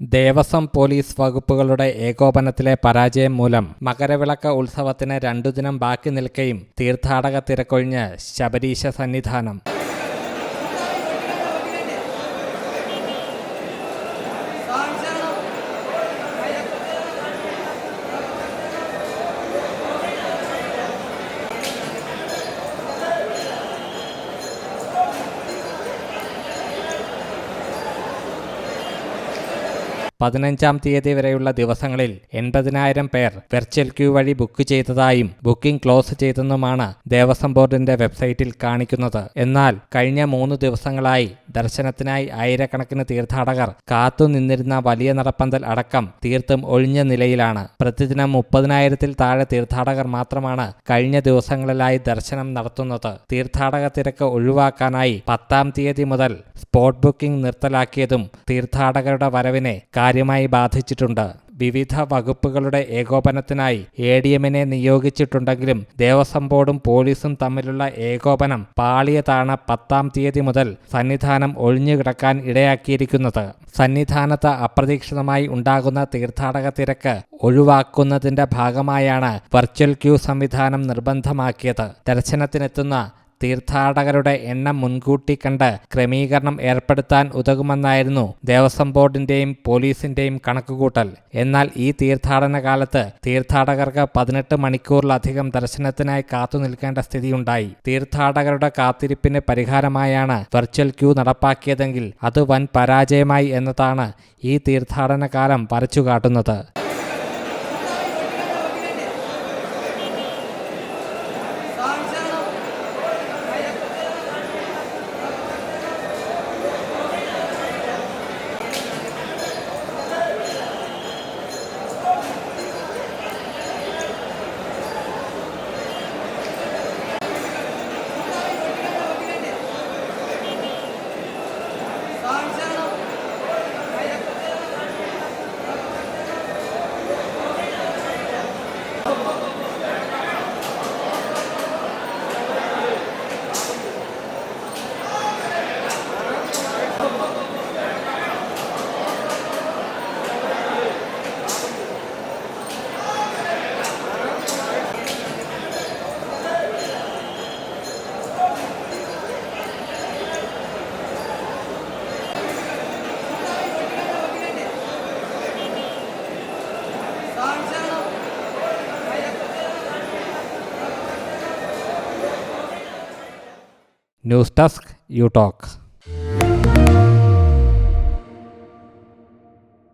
Devaswom police വകുപ്പുകളുടെ ഏകോപനത്തിലെ പരാജയം മൂലം മകരവിളക്ക് ഉത്സവത്തിന് രണ്ടു ദിനം ബാക്കി നിൽക്കെയും തീർത്ഥാടക തിരക്കൊഴിഞ്ഞ് ശബരീശ സന്നിധാനം. പതിനഞ്ചാം തീയതി വരെയുള്ള ദിവസങ്ങളിൽ എൺപതിനായിരം പേർ വെർച്വൽ ക്യൂ വഴി ബുക്ക് ചെയ്തതായും ബുക്കിംഗ് ക്ലോസ് ചെയ്തെന്നുമാണ് ദേവസ്വം ബോർഡിന്റെ വെബ്സൈറ്റിൽ കാണിക്കുന്നത്. എന്നാൽ കഴിഞ്ഞ മൂന്ന് ദിവസങ്ങളായി ദർശനത്തിനായി ആയിരക്കണക്കിന് തീർത്ഥാടകർ കാത്തുനിന്നിരുന്ന വലിയ നടപ്പന്തൽ അടക്കം തീർത്തും ഒഴിഞ്ഞ നിലയിലാണ്. പ്രതിദിനം മുപ്പതിനായിരത്തിൽ താഴെ തീർത്ഥാടകർ മാത്രമാണ് കഴിഞ്ഞ ദിവസങ്ങളിലായി ദർശനം നടത്തുന്നത്. തീർത്ഥാടക തിരക്ക് ഒഴിവാക്കാനായി പത്താം തീയതി മുതൽ സ്പോട്ട് ബുക്കിംഗ് നിർത്തലാക്കിയതും തീർത്ഥാടകരുടെ വരവിനെ കാര്യമായി ബാധിച്ചിട്ടുണ്ട്. വിവിധ വകുപ്പുകളുടെ ഏകോപനത്തിനായി എ ഡി എമ്മിനെ നിയോഗിച്ചിട്ടുണ്ടെങ്കിലും ദേവസ്വം ബോർഡും പോലീസും തമ്മിലുള്ള ഏകോപനം പാളിയതാണ് പത്താം തീയതി മുതൽ സന്നിധാനം ഒഴിഞ്ഞുകിടക്കാൻ ഇടയാക്കിയിരിക്കുന്നത്. സന്നിധാനത്ത് അപ്രതീക്ഷിതമായി ഉണ്ടാകുന്ന തീർത്ഥാടക തിരക്ക് ഒഴിവാക്കുന്നതിന്റെ ഭാഗമായാണ് വെർച്വൽ ക്യൂ സംവിധാനം നിർബന്ധമാക്കിയത്. ദർശനത്തിനെത്തുന്ന തീർത്ഥാടകരുടെ എണ്ണം മുൻകൂട്ടി കണ്ട് ക്രമീകരണം ഏർപ്പെടുത്താൻ ഉതകുമെന്നായിരുന്നു ദേവസ്വം ബോർഡിന്റെയും പോലീസിന്റെയും കണക്കുകൂട്ടൽ. എന്നാൽ ഈ തീർത്ഥാടന കാലത്ത് തീർത്ഥാടകർക്ക് പതിനെട്ട് മണിക്കൂറിലധികം ദർശനത്തിനായി കാത്തു നിൽക്കേണ്ട സ്ഥിതിയുണ്ടായി. തീർത്ഥാടകരുടെ കാത്തിരിപ്പിന് പരിഹാരമായാണ് വെർച്വൽ ക്യൂ നടപ്പാക്കിയതെങ്കിൽ അത് വൻ പരാജയമായി എന്നതാണ് ഈ തീർത്ഥാടന കാലം വരച്ചുകാട്ടുന്നത്. News Tusk, you talk.